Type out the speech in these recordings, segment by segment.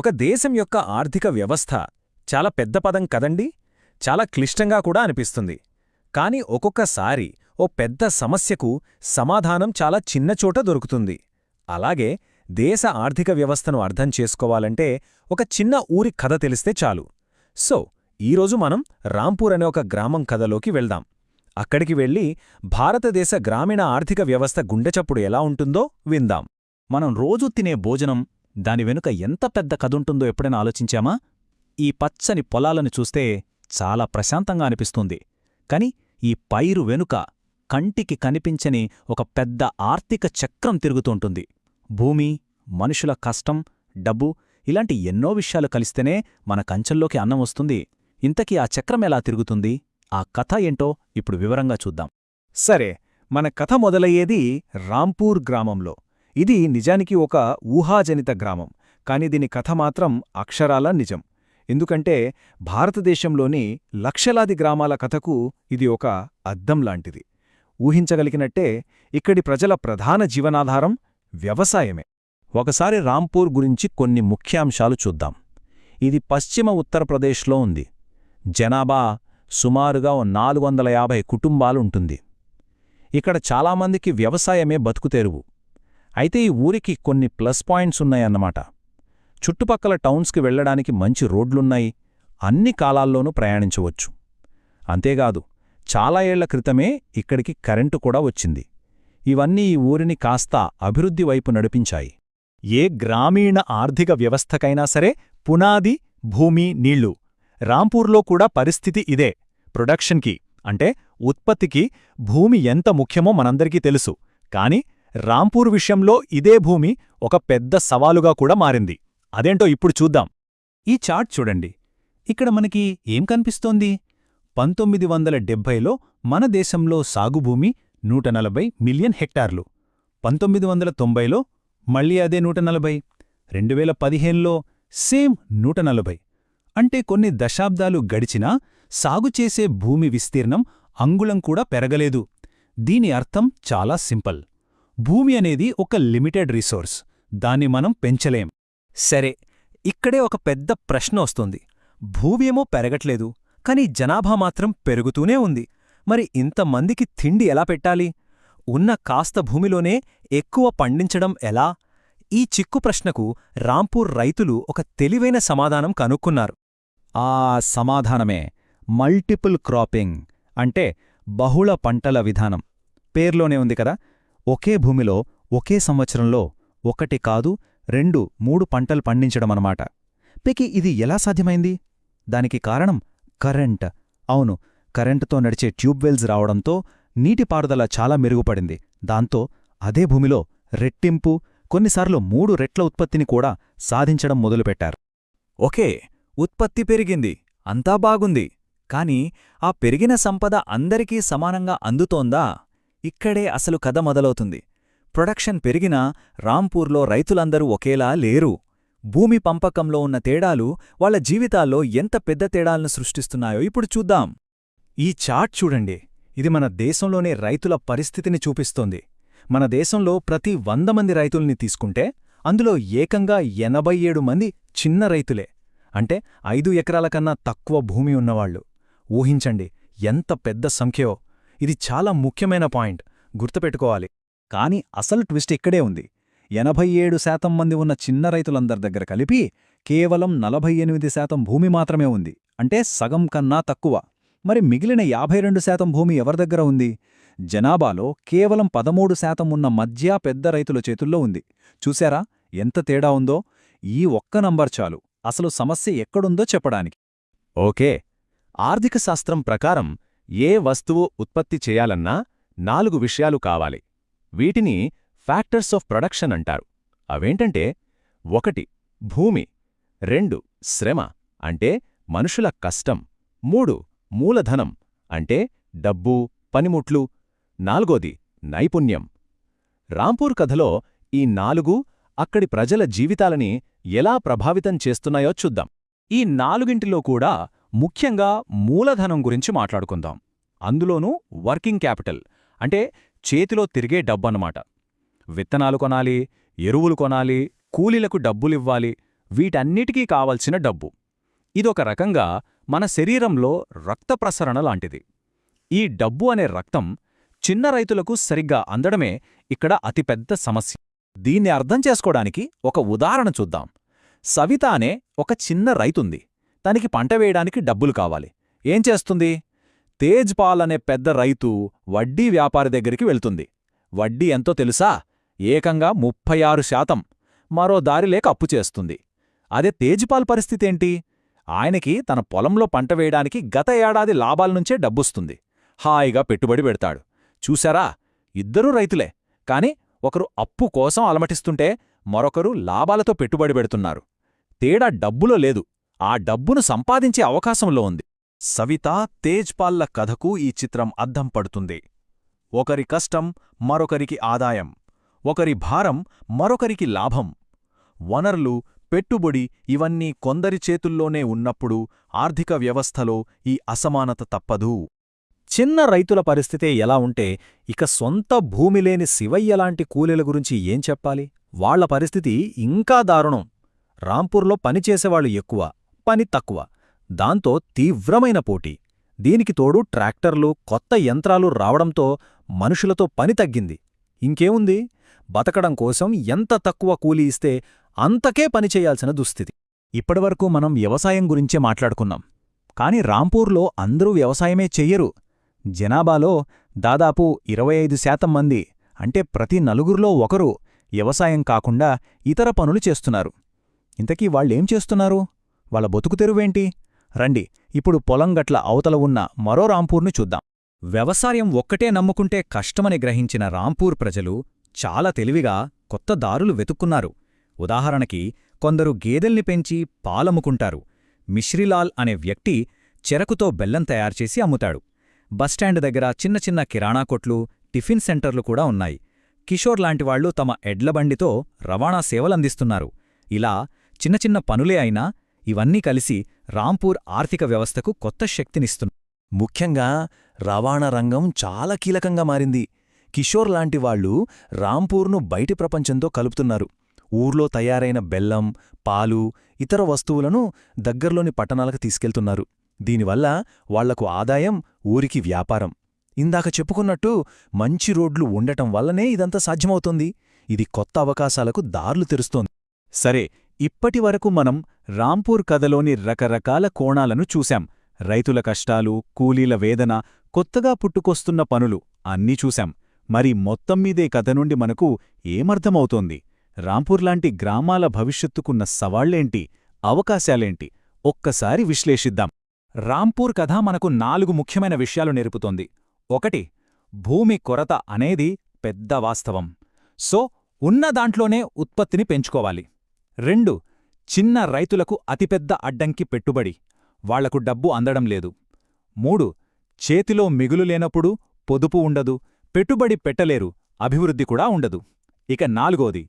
ఒక దేశం యొక్క ఆర్థిక వ్యవస్థ చాలా పెద్ద పదం కదండి? చాలా క్లిష్టంగా కూడా అనిపిస్తుంది. కాని ఒక్కొక్కసారి ఓ పెద్ద సమస్యకు సమాధానం చాలా చిన్న చోట దొరుకుతుంది. అలాగే దేశ ఆర్థిక వ్యవస్థను అర్థం చేసుకోవాలంటే ఒక చిన్న ఊరి కథ తెలిస్తే చాలు. సో ఈరోజు మనం రాంపూర్ అనే ఒక గ్రామం కథలోకి వెళ్దాం. అక్కడికి వెళ్ళి భారతదేశ గ్రామీణ ఆర్థిక వ్యవస్థ గుండెచప్పుడు ఎలా ఉంటుందో విందాం. మనం రోజూ తినే భోజనం దాని వెనుక ఎంత పెద్ద కథుంటుందో ఎప్పుడైనా ఆలోచించామా? ఈ పచ్చని పొలాలను చూస్తే చాలా ప్రశాంతంగా అనిపిస్తుంది. కాని ఈ పైరు వెనుక కంటికి కనిపించని ఒక పెద్ద ఆర్థిక చక్రం తిరుగుతుంటుంది భూమి మనుషుల కష్టం డబ్బు ఇలాంటి ఎన్నో విషయాలు కలిస్తేనే మన కంచెల్లోకి అన్నం వస్తుంది. ఇంతకీ ఆ చక్రం ఎలా తిరుగుతుంది? ఆ కథ ఏంటో ఇప్పుడు వివరంగా చూద్దాం. సరే మన కథ మొదలయ్యేది రాంపూర్ గ్రామంలో. ఇది నిజానికి ఒక ఊహాజనిత గ్రామం కాని దీని కథ మాత్రం అక్షరాల నిజం. ఎందుకంటే భారతదేశంలోని లక్షలాది గ్రామాల కథకు ఇది ఒక అద్దం లాంటిది. ఊహించగలిగినట్టే ఇక్కడి ప్రజల ప్రధాన జీవనాధారం వ్యవసాయమే. ఒకసారి రాంపూర్ గురించి కొన్ని ముఖ్యాంశాలు చూద్దాం. ఇది పశ్చిమ ఉత్తరప్రదేశ్లో ఉంది. జనాభా సుమారుగా నాలుగు వందల యాభై కుటుంబాలుంటుంది ఇక్కడ చాలామందికి వ్యవసాయమే బతుకుతెరువు అయితే ఈ ఊరికి కొన్ని ప్లస్ పాయింట్స్ ఉన్నాయన్నమాట. చుట్టుపక్కల టౌన్స్కి వెళ్ళడానికి మంచి రోడ్లున్నాయి అన్ని కాలాల్లోనూ ప్రయాణించవచ్చు. అంతేకాదు చాలా ఏళ్ళ క్రితమే ఇక్కడికి కరెంటు కూడా వచ్చింది. ఇవన్నీ ఈ ఊరిని కాస్త అభివృద్ధి వైపు నడిపించాయి. ఏ గ్రామీణ ఆర్థిక వ్యవస్థకైనా సరే పునాది భూమి నీళ్ళు. రాంపూర్లో కూడా పరిస్థితి ఇదే. ప్రొడక్షన్కి అంటే ఉత్పత్తికి భూమి ఎంత ముఖ్యమో మనందరికీ తెలుసు. కాని రాంపూర్ విషయంలో ఇదే భూమి ఒక పెద్ద సవాలుగా కూడా మారింది. అదేంటో ఇప్పుడు చూద్దాం. ఈ చార్ట్ చూడండి. ఇక్కడ మనకి ఏం కనిపిస్తోంది? పంతొమ్మిది వందల డెబ్భైలో మన దేశంలో సాగుభూమి నూట నలభై మిలియన్ హెక్టార్లు. పంతొమ్మిది వందల తొంభైలో మళ్ళీ అదే నూట నలభై రెండు వేల పదిహేనులో సేమ్ నూట నలభై అంటే కొన్ని దశాబ్దాలు గడిచినా సాగుచేసే భూమి విస్తీర్ణం అంగుళం కూడా పెరగలేదు. దీని అర్థం చాలా సింపుల్. భూమి అనేది ఒక లిమిటెడ్ రిసోర్స్. దాన్ని మనం పెంచలేం. సరే ఇక్కడే ఒక పెద్ద ప్రశ్న వస్తుంది. భూమేమో పెరగట్లేదు కాని జనాభా మాత్రం పెరుగుతూనే ఉంది. మరి ఇంతమందికి తిండి ఎలా పెట్టాలి? ఉన్న కాస్త భూమిలోనే ఎక్కువ పండించడం ఎలా? ఈ చిక్కు ప్రశ్నకు రాంపూర్ రైతులు ఒక తెలివైన సమాధానం కనుక్కున్నారు. ఆ సమాధానమే మల్టిపుల్ క్రాపింగ్ అంటే బహుళ పంటల విధానం. పేర్లోనే ఉంది కదా? ఒకే భూమిలో ఒకే సంవత్సరంలో ఒకటి కాదు రెండు మూడు పంటలు పండించడమనమాట. పెకి ఇది ఎలా సాధ్యమైంది? దానికి కారణం కరెంట్. అవును కరెంటుతో నడిచే ట్యూబ్వెల్స్ రావడంతో నీటిపారుదల చాలా మెరుగుపడింది. దాంతో అదే భూమిలో రెట్టింపు కొన్నిసార్లు మూడు రెట్ల ఉత్పత్తిని కూడా సాధించడం మొదలుపెట్టారు. ఓకే ఉత్పత్తి పెరిగింది అంతా బాగుంది. కాని ఆ పెరిగిన సంపద అందరికీ సమానంగా అందుతోందా? ఇక్కడే అసలు కథ మొదలవుతుంది. ప్రొడక్షన్ పెరిగినా రాంపూర్లో రైతులందరూ ఒకేలా లేరు. భూమి పంపకంలో ఉన్న తేడాలు వాళ్ళ జీవితాల్లో ఎంత పెద్ద తేడాలను సృష్టిస్తున్నాయో ఇప్పుడు చూద్దాం. ఈ చార్ట్ చూడండి. ఇది మన దేశంలోనే రైతుల పరిస్థితిని చూపిస్తోంది. మన దేశంలో ప్రతి వంద మంది రైతుల్ని తీసుకుంటే అందులో ఏకంగా ఎనభై ఏడు మంది చిన్న రైతులే. అంటే ఐదు ఎకరాల కన్నా తక్కువ భూమి ఉన్నవాళ్ళు ఊహించండి ఎంత పెద్ద సంఖ్యో. ఇది చాలా ముఖ్యమైన పాయింట్. గుర్తుపెట్టుకోవాలి. కాని అసలు ట్విస్ట్ ఇక్కడే ఉంది. ఎనభై ఏడు శాతం మంది ఉన్న చిన్న రైతులందరి దగ్గర కలిపి కేవలం నలభై ఎనిమిది శాతం భూమి మాత్రమే ఉంది. అంటే సగం కన్నా తక్కువ. మరి మిగిలిన యాభై రెండు శాతం భూమి ఎవరి దగ్గర ఉంది? జనాభాలో కేవలం పదమూడు శాతం ఉన్న మధ్య పెద్ద రైతుల చేతుల్లో ఉంది. చూశారా? ఎంత తేడా ఉందో? ఈ ఒక్క నంబర్ చాలు. అసలు సమస్య ఎక్కడుందో చెప్పడానికి. ఓకే. ఆర్థిక శాస్త్రం ప్రకారం ఏ వస్తువు ఉత్పత్తి చేయాలన్నా నాలుగు విషయాలు కావాలి. వీటిని ఫ్యాక్టర్స్ ఆఫ్ ప్రొడక్షన్ అంటారు. అవేంటంటే ఒకటి భూమి రెండు శ్రమ అంటే మనుషుల కష్టం మూడు మూలధనం అంటే డబ్బు పనిముట్లు నాలుగోది నైపుణ్యం. రాంపూర్ కథలో ఈ నాలుగు అక్కడి ప్రజల జీవితాలని ఎలా ప్రభావితం చేస్తున్నాయో చూద్దాం. ఈ నాలుగింటిలో కూడా ముఖ్యంగా మూలధనం గురించి మాట్లాడుకుందాం. అందులోనూ వర్కింగ్ క్యాపిటల్ అంటే చేతిలో తిరిగే డబ్బన్నమాట. విత్తనాలు కొనాలి ఎరువులు కొనాలి కూలీలకు డబ్బులివ్వాలి వీటన్నిటికీ కావలసిన డబ్బు. ఇదొక రకంగా మన శరీరంలో రక్త ప్రసరణ లాంటిది. ఈ డబ్బు అనే రక్తం చిన్న రైతులకు సరిగ్గా అందడమే ఇక్కడ అతిపెద్ద సమస్య. దీన్ని అర్థం చేసుకోవడానికి ఒక ఉదాహరణ చూద్దాం. సవిత అనే ఒక చిన్న రైతుంది. తనకి పంట వేయడానికి డబ్బులు కావాలి. ఏం చేస్తుంది? తేజ్ పాల్ అనే పెద్ద రైతు వడ్డీ వ్యాపారి దగ్గరికి వెళ్తుంది. వడ్డీ ఎంతో తెలుసా? ఏకంగా ముప్పై ఆరు శాతం. మరో దారి లేక అప్పు చేస్తుంది. అదే తేజ్పాల్ పరిస్థితేంటి? ఆయనకి తన పొలంలో పంట వేయడానికి గత ఏడాది లాభాలనుంచే డబ్బొస్తుంది. హాయిగా పెట్టుబడి పెడతాడు. చూశారా? ఇద్దరూ రైతులే. కాని ఒకరు అప్పు కోసం అలమటిస్తుంటే మరొకరు లాభాలతో పెట్టుబడి పెడుతున్నారు. తేడా డబ్బులో లేదు. ఆ డబ్బును సంపాదించే అవకాశంలో ఉంది. సవితా తేజ్పాల్ల కథకు ఈ చిత్రం అద్దం పడుతుంది. ఒకరి కష్టం మరొకరికి ఆదాయం. ఒకరి భారం మరొకరికి లాభం. వనరులు పెట్టుబడి ఇవన్నీ కొందరి చేతుల్లోనే ఉన్నప్పుడు ఆర్థిక వ్యవస్థలో ఈ అసమానత తప్పదు. చిన్న రైతుల పరిస్థితే ఎలా ఉంటే ఇక సొంత భూమిలేని శివయ్యలాంటి కూలీల గురించి ఏం చెప్పాలి? వాళ్ళ పరిస్థితి ఇంకా దారుణం. రాంపూర్లో పనిచేసేవాళ్ళు ఎక్కువ. పని తక్కువ. దాంతో తీవ్రమైన పోటీ. దీనికి తోడు ట్రాక్టర్లు కొత్త యంత్రాలు రావడంతో మనుషులతో పని తగ్గింది. ఇంకేముంది? బతకడం కోసం ఎంత తక్కువ కూలీ ఇస్తే అంతకే పనిచేయాల్సిన దుస్థితి. ఇప్పటివరకు మనం వ్యవసాయం గురించే మాట్లాడుకున్నాం. కాని రాంపూర్లో అందరూ వ్యవసాయమే చెయ్యరు. జనాభాలో దాదాపు ఇరవై ఐదు శాతం మంది అంటే ప్రతి నలుగురిలో ఒకరు వ్యవసాయం కాకుండా ఇతర పనులు చేస్తున్నారు. ఇంతకీ వాళ్ళేం చేస్తున్నారు? వాళ్ళ బతుకు తెరువేంటి? రండి ఇప్పుడు పొలం గట్ల అవతల ఉన్న మరో రాంపూర్ను చూద్దాం. వ్యవసాయం ఒక్కటే నమ్ముకుంటే కష్టమని గ్రహించిన రాంపూర్ ప్రజలు చాలా తెలివిగా కొత్త దారులు వెతుక్కున్నారు. ఉదాహరణకి కొందరు గేదెల్ని పెంచి పాలమ్ముకుంటారు. మిశ్రీలాల్ అనే వ్యక్తి చెరకుతో బెల్లం తయారుచేసి అమ్ముతాడు. బస్టాండ్ దగ్గర చిన్న చిన్న కిరాణా కొట్లు టిఫిన్ సెంటర్లు కూడా ఉన్నాయి. కిషోర్ లాంటివాళ్ళు తమ ఎడ్లబండితో రవాణా సేవలందిస్తున్నారు. ఇలా చిన్న చిన్న పనులే అయినా ఇవన్నీ కలిసి రాంపూర్ ఆర్థిక వ్యవస్థకు కొత్త శక్తినిస్తున్నాయి ముఖ్యంగా రవాణా రంగం చాలా కీలకంగా మారింది. కిషోర్ లాంటి వాళ్ళు రాంపూర్ను బయటి ప్రపంచంతో కలుపుతున్నారు. ఊర్లో తయారైన బెల్లం పాలు ఇతర వస్తువులను దగ్గర్లోని పట్టణాలకు తీసుకెళ్తున్నారు. దీనివల్ల వాళ్ళకు ఆదాయం ఊరికి వ్యాపారం. ఇందాక చెప్పుకున్నట్టు మంచి రోడ్లు ఉండటం వల్లనే ఇదంతా సాధ్యమవుతోంది. ఇది కొత్త అవకాశాలకు దారులు తెరుస్తోంది. సరే ఇప్పటివరకు మనం రాంపూర్ కథలోని రకరకాల కోణాలను చూశాం. రైతుల కష్టాలు కూలీల వేదన కొత్తగా పుట్టుకొస్తున్న పనులు అన్నీ చూశాం. మరి మొత్తం మీదే కథ నుండి మనకు ఏమర్థమవుతోంది? రాంపూర్లాంటి గ్రామాల భవిష్యత్తుకున్న సవాళ్ళేంటి అవకాశాలేంటి? ఒక్కసారి విశ్లేషిద్దాం. రాంపూర్ కథ మనకు నాలుగు ముఖ్యమైన విషయాలు నేర్పుతోంది. ఒకటి భూమి కొరత అనేది పెద్ద వాస్తవం. సో ఉన్న దాంట్లోనే ఉత్పత్తిని పెంచుకోవాలి. రెండు చిన్న రైతులకు అతిపెద్ద అడ్డంకి పెట్టుబడి వాళ్ళకు డబ్బు అందడం లేదు. మూడు చేతిలో మిగులు లేనప్పుడు పొదుపు ఉండదు పెట్టుబడి పెట్టలేరు అభివృద్ధి కూడా ఉండదు. ఇక నాలుగోది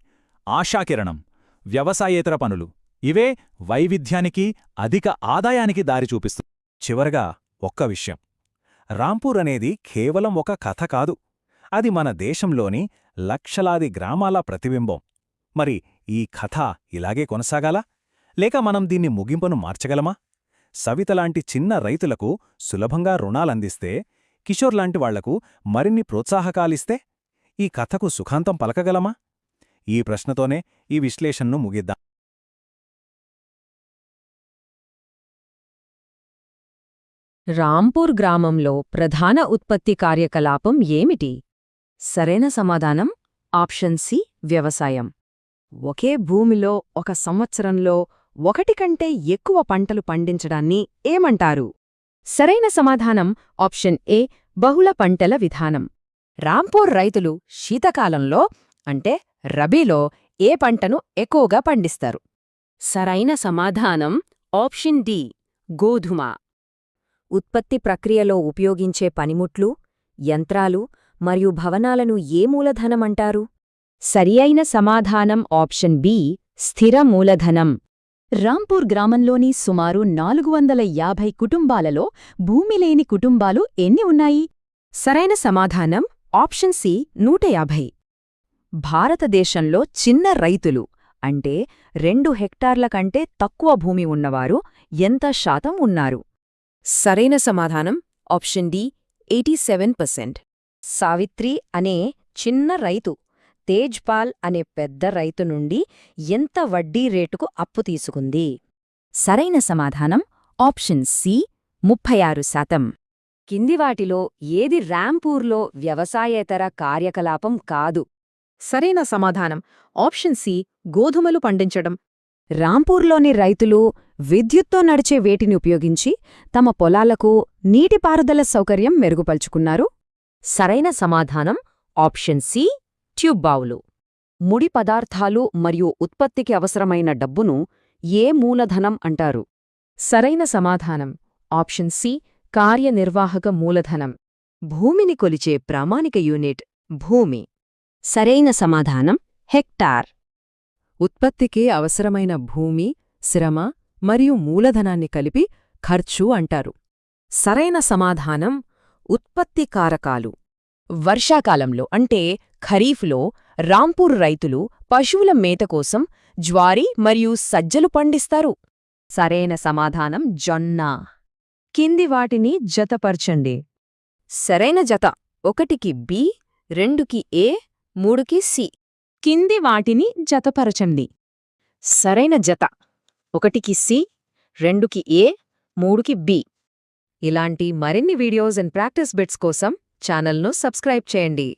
ఆశాకిరణం వ్యవసాయేతర పనులు. ఇవే వైవిధ్యానికి అధిక ఆదాయానికి దారి చూపిస్తు చివరగా ఒక్క విషయం. రాంపూర్ అనేది కేవలం ఒక కథ కాదు. అది మన దేశంలోని లక్షలాది గ్రామాల ప్రతిబింబం. మరి ఈ కథ ఇలాగే కొనసాగాలా? లేక మనం దీన్ని ముగింపును మార్చగలమా? సవితలాంటి చిన్న రైతులకు సులభంగా రుణాలందిస్తే కిషోర్ లాంటి వాళ్ళకు మరిన్ని ప్రోత్సాహకాలిస్తే ఈ కథకు సుఖాంతం పలకగలమా? ఈ ప్రశ్నతోనే ఈ విశ్లేషణను ముగిద్దాం. రాంపూర్ గ్రామంలో ప్రధాన ఉత్పత్తి కార్యకలాపం ఏమిటి? సరైన సమాధానం ఆప్షన్ సి వ్యవసాయం. ఒకే భూమిలో ఒక సంవత్సరంలో ఒకటి కంటే ఎక్కువ పంటలు పండించడాన్ని ఏమంటారు? సరైన సమాధానం ఆప్షన్ ఏ బహుళ పంటల విధానం. రాంపూర్ రైతులు శీతకాలంలో అంటే రబీలో ఏ పంటను ఎక్కువగా పండిస్తారు? సరైన సమాధానం ఆప్షన్ డి గోధుమ. ఉత్పత్తి ప్రక్రియలో ఉపయోగించే పనిముట్లు యంత్రాలు మరియు భవనాలను ఏ మూలధనమంటారు? సరియైన సమాధానం ఆప్షన్ బి స్థిర మూలధనం. రాంపూర్ గ్రామంలోని సుమారు నాలుగు వందల యాభై కుటుంబాలలో భూమి లేని కుటుంబాలు ఎన్ని ఉన్నాయి? సరైన సమాధానం ఆప్షన్ సి నూట యాభై. భారతదేశంలో చిన్న రైతులు అంటే రెండు హెక్టార్ల కంటే తక్కువ భూమి ఉన్నవారు ఎంత శాతం ఉన్నారు? సరైన సమాధానం option D eighty seven percent. Savitri అనే చిన్న రైతు తేజ్పాల్ అనే పెద్ద రైతు నుండి ఎంత వడ్డీ రేటుకు అప్పు తీసుకుంది? సరైన సమాధానం ఆప్షన్ సి ముప్పై ఆరు శాతం. కింది వాటిలో ఏది ర్యాంపూర్లో వ్యవసాయేతర కార్యకలాపం కాదు? సరైన సమాధానం ఆప్షన్ సి గోధుమలు పండించడం. రాంపూర్లోని రైతులు విద్యుత్తో నడిచే వేటిని ఉపయోగించి తమ పొలాలకు నీటిపారుదల సౌకర్యం మెరుగుపల్చుకున్నారు సరైన సమాధానం ఆప్షన్ సి ట్యూబ్ బావులు. ముడి పదార్థాలు మరియు ఉత్పత్తికి అవసరమైన డబ్బును ఏ మూలధనం అంటారు? సరైన సమాధానం. ఆప్షన్ సి కార్యనిర్వాహక మూలధనం. భూమిని కొలిచే ప్రామాణిక యూనిట్ భూమి. సరైన సమాధానం హెక్టార్. ఉత్పత్తికి అవసరమైన భూమి శ్రమ మరియు మూలధనాన్ని కలిపి ఖర్చు అంటారు. సరైన సమాధానం ఉత్పత్తి కారకాలు. వర్షాకాలంలో అంటే ఖరీఫ్లో రాంపూర్ రైతులు పశువుల మేత కోసం జ్వారి మరియు సజ్జలు పండిస్తారు. సరైన సమాధానం జొన్న. కింది వాటిని జతపర్చండి. సరైన జత ఒకటికి బి రెండుకి ఏ మూడుకి సి. కింది వాటిని జతపరచండి. సరైన జత ఒకటికి సి రెండుకి ఏ మూడుకి బి. ఇలాంటి మరిన్ని వీడియోస్ అండ్ ప్రాక్టీస్ బిట్స్ కోసం ఛానల్ను సబ్స్క్రైబ్ చేయండి.